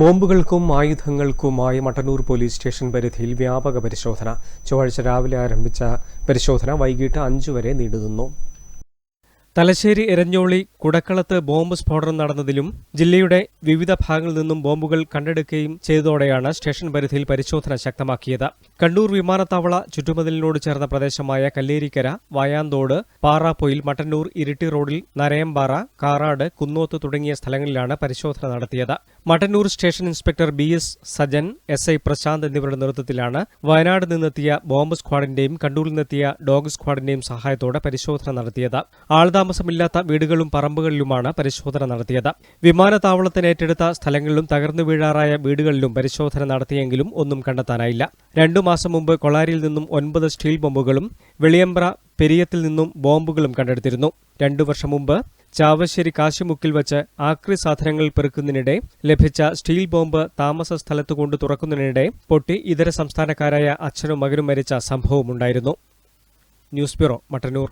ബോംബുകൾക്കും ആയുധങ്ങൾക്കുമായി Mattannur police station പരിധിയിൽ വ്യാപക പരിശോധന. ചൊവ്വാഴ്ച രാവിലെ ആരംഭിച്ച പരിശോധന വൈകിട്ട് അഞ്ചു വരെ നീണ്ടുനിന്നു. തലശ്ശേരി എരഞ്ഞോളി കുടക്കളത്ത് ബോംബ് സ്ഫോടനം നടന്നതിലും ജില്ലയുടെ വിവിധ ഭാഗങ്ങളിൽ നിന്നും ബോംബുകൾ കണ്ടെടുക്കുകയും ചെയ്തതോടെയാണ് സ്റ്റേഷൻ പരിധിയിൽ പരിശോധന ശക്തമാക്കിയത്. കണ്ണൂർ വിമാനത്താവള ചുറ്റുമതിലിനോട് ചേർന്ന പ്രദേശമായ കല്ലേരിക്കര വായാന്തോട് പാറാപ്പൊയിൽ മട്ടന്നൂർ ഇരിട്ടി റോഡിൽ നരയമ്പാറ കാറാട് കുന്നോത്ത് തുടങ്ങിയ സ്ഥലങ്ങളിലാണ് പരിശോധന നടത്തിയത്. Mattannur station inspector B S Sajan S I Prashant എന്നിവരുടെ നേതൃത്വത്തിലാണ് വയനാട് നിന്നെത്തിയ ബോംബ് സ്ക്വാഡിന്റെയും കണ്ണൂരിൽ നിന്നെത്തിയ ഡോഗ് സ്ക്വാഡിന്റെയും സഹായത്തോടെ പരിശോധന നടത്തിയത്. ആൾതാമസമില്ലാത്ത വീടുകളും പറമ്പുകളിലുമാണ് പരിശോധന നടത്തിയത്. വിമാനത്താവളത്തിന് ഏറ്റെടുത്ത സ്ഥലങ്ങളിലും തകർന്നു വീഴാറായ വീടുകളിലും പരിശോധന നടത്തിയെങ്കിലും ഒന്നും കണ്ടെത്താനായില്ല. രണ്ടു മാസം മുമ്പ് കൊളാരിയിൽ നിന്നും ഒൻപത് സ്റ്റീൽ ബോംബുകളും വെളിയമ്പ്ര പെരിയത്തിൽ നിന്നും ബോംബുകളും കണ്ടെടുത്തിരുന്നു. രണ്ടു വർഷം മുമ്പ് ചാവശ്ശേരി കാശിമുക്കിൽ വച്ച് ആക്രി സാധനങ്ങൾ പെറുക്കുന്നതിനിടെ ലഭിച്ച സ്റ്റീൽ ബോംബ് താമസ സ്ഥലത്ത് കൊണ്ടു തുറക്കുന്നതിനിടെ പൊട്ടി ഇതര സംസ്ഥാനക്കാരായ അച്ഛനും മകനും മരിച്ച സംഭവമുണ്ടായിരുന്നു. News bureau Mattannur.